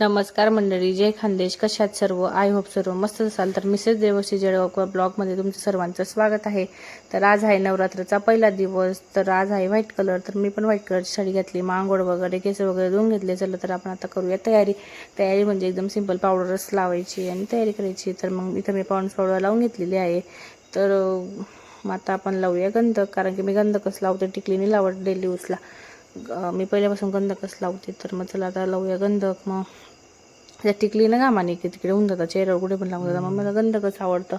नमस्कार मंडळी जय खानदेश. कशात सर्व? आय होप सर्व मस्त असाल. तर मिसेस देवश्री जळगाव ब्लॉगमध्ये तुमचं सर्वांचं स्वागत आहे. तर आज आहे नवरात्राचा पहिला दिवस. तर आज आहे व्हाईट कलर तर मी पण व्हाईट कलरची साडी घातली. मांगोड वगैरे केस वगैरे धुवून घेतले. चला तर आपण आता करूया तयारी. तयारी म्हणजे एकदम सिंपल पावडरच लावायची आणि तयारी करायची. तर मग इथं मी पाऊंड पावडर लावून घेतलेली आहे. तर मग आता आपण लावूया गंधक कारण की मी गंधकच लावते. टिकलीने लावत डेली यूजला मी पहिल्यापासून गंधकच लावते. तर मग चला आता लावूया गंधक. मग म्हणजे त्या टिकलीनं गामाने की तिकडे होऊन जातात चेहऱ्यावर कुठे पण लावून जातात. मग मला गंधकच आवडतं.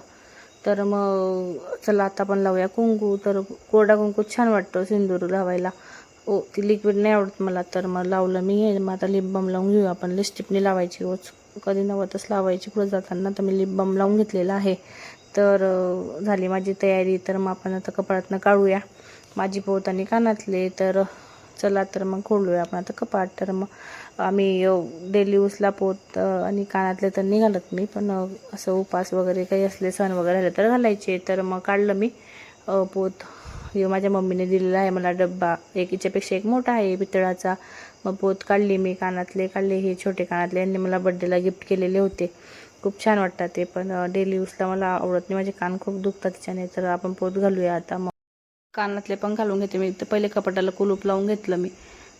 तर मग चला आता पण लावूया कुंकू. तर कोरडा कुंकू छान वाटतं सिंदूर लावायला. ओ ती लिक्विड नाही आवडत मला तर मग लावलं मी हे. मग आता लिप बाम लावून घेऊया आपण. लिस्टिपनी लावायची रोज. कधी नव्हतंच लावायची पुढे जाताना. तर मी लिप बाम लावून घेतलेला आहे. तर झाली माझी तयारी. तर मग आपण आता कपाळातनं काढूया. माझी पोत कानातले. तर चला तर मग खोलूया आपण. आता कपाट तर मग आम्ही डेली उसला पोत आणि कानातले तर नाही घालत मी पण असं उपास वगैरे काही असले सण वगैरे आले तर घालायचे. तर मग काढलं मी पोत. हे माझ्या मम्मीने दिलेला आहे मला डब्बा. एक याच्यापेक्षा एक मोठा आहे पितळाचा. मग पोत काढली मी कानातले काढले हे छोटे कानातले. यांनी मला बड्डेला गिफ्ट केलेले होते. खूप छान वाटतात ते पण डेली यूजला मला आवडत नाही. माझे कान खूप दुखतात त्याच्याने. तर आपण पोत घालूया. आता मग कानातले पण घालून घेते मी. तर पहिले कपाटाला कुलूप लावून घेतलं मी.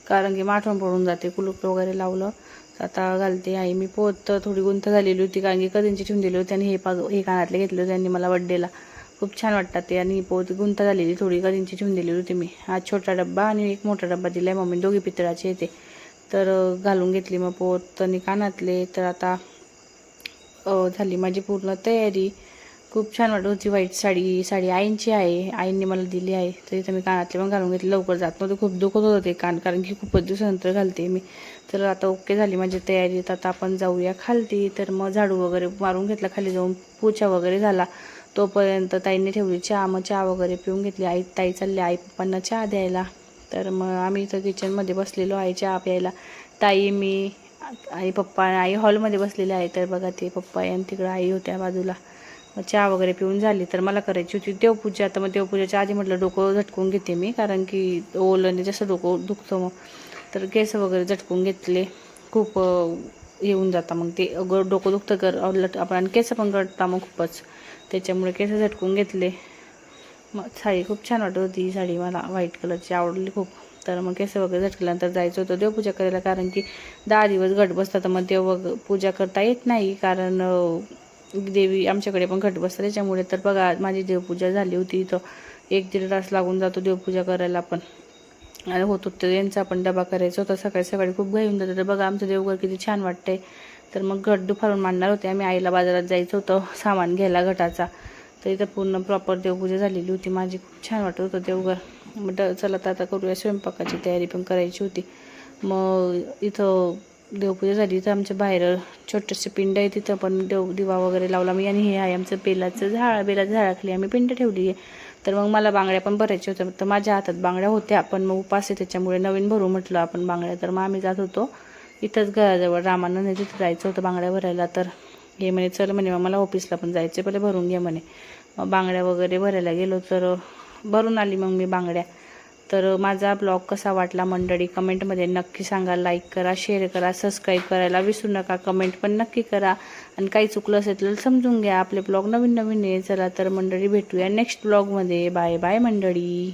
कारण की माठवण पडून जाते कुलूप वगैरे लावलं. तर आता घालते. आई मी पोत तर थोडी गुंत झालेली होती कारण की कधींची ठेवून दिली होती आणि हे पाग हे कानातले घेतले होते त्यांनी मला बड्डेला खूप छान वाटतात ते आणि पोत गुंत झालेली थोडी कधींची ठेवून दिलेली होती मी. हा छोटा डब्बा आणि एक मोठा डब्बा दिला आहे मम्मी. दोघी पितळाचे येते तर घालून घेतली मग पोत आणि कानातले. तर आता झाली माझी पूर्ण तयारी. खूप छान वाटत होती व्हाईट साडी साडी आईंची आहे आईंनी मला दिली आहे. तर इथं मी कानातले पण घालून घेतले लवकर जात नव्हते खूप दुखत होतं ते कान कारण की खूपच दिवसानंतर घालते मी. तर आता ओके झाली माझी तयारी तर आता आपण जाऊया खालती. तर मग झाडू वगैरे मारून घेतला खाली जाऊन पूजा वगैरे झाला. तोपर्यंत ताईंनी ठेवली चहा मग चहा वगैरे पिऊन घेतली. आई ताई चालली आई पप्पांना चहा द्यायला. तर मग आम्ही इथं किचनमध्ये बसलेलो आहे चहा प्यायला. ताई मी आई पप्पा आई हॉलमध्ये बसलेले आहे. तर बघा ते पप्पा आणि तिकडं आई होत्या बाजूला. चहा वगैरे पिऊन झाली तर मला करायची होती. देवपूजा तर मग देवपूजाच्या आधी म्हटलं डोकं झटकून घेते मी कारण की ओलं जसं डोकं दुखतं मग. तर केस वगैरे झटकून घेतले. खूप येऊन जाता मग ते अगं डोकं दुखतं कर लट आपण आणि केस पण गळता मग खूपच. त्याच्यामुळे केस झटकून घेतले. मग साडी खूप छान वाटत होती ही साडी मला व्हाईट कलरची आवडली खूप. तर मग केस वगैरे झटकल्यानंतर जायचं होतं देवपूजा करायला कारण की दहा दिवस घट बसतात तर मग देव पूजा करता येत नाही कारण देवी आमच्याकडे पण घट बसतात त्याच्यामुळे तर बघा माझी देवपूजा झाली होती इथं. एक दीड तास लागून जातो देवपूजा करायला पण. आणि होत तर यांचा पण डबा करायचा होता. सकाळी सकाळी खूप घाई होऊन जातं. तर बघा आमचं देवघर किती छान वाटतंय. तर मग घट दुपारून मांडणार होते. आम्ही आईला बाजारात जायचं होतं सामान घ्यायला घटाचा. तर इथं पूर्ण प्रॉपर देवपूजा झालेली होती. माझी खूप छान वाटत होतं देवघर. म्हटलं चला तर आता करूया स्वयंपाकाची तयारी पण करायची होती. मग इथं देवपूजा झाली तर आमच्या बाहेर छोटंसं पिंड आहे तिथं पण देव दिवा वगैरे लावला मी आणि हे आहे आमचं बेलाचं झाड बेलाच्या झाडाखाली आम्ही पिंड ठेवली आहे. तर मग मला बांगड्या पण भरायच्या होत्या तर माझ्या हातात बांगड्या होत्या पण मग उपास आहे त्याच्यामुळे नवीन भरू म्हटलं आपण बांगड्या तर मग आम्ही जात होतो. इथंच घराजवळ रामानंद तिथं जायचं होतं बांगड्या भरायला तर हे म्हणे चल म्हणे मग मला ऑफिसला पण जायचं पहिले भरून घे म्हणे. मग बांगड्या वगैरे भरायला गेलो तर भरून आली मग मी बांगड्या. तर माझा ब्लॉग कसा वाटला मंडळी कमेंटमध्ये नक्की सांगा लाईक करा शेअर करा सबस्क्राईब करायला विसरू नका कमेंट पण नक्की करा. आणि काही चुकलं असेल तर समजून घ्या आपले ब्लॉग नवीन नवीन आहे चला तर मंडळी भेटूया नेक्स्ट ब्लॉगमध्ये बाय बाय मंडळी.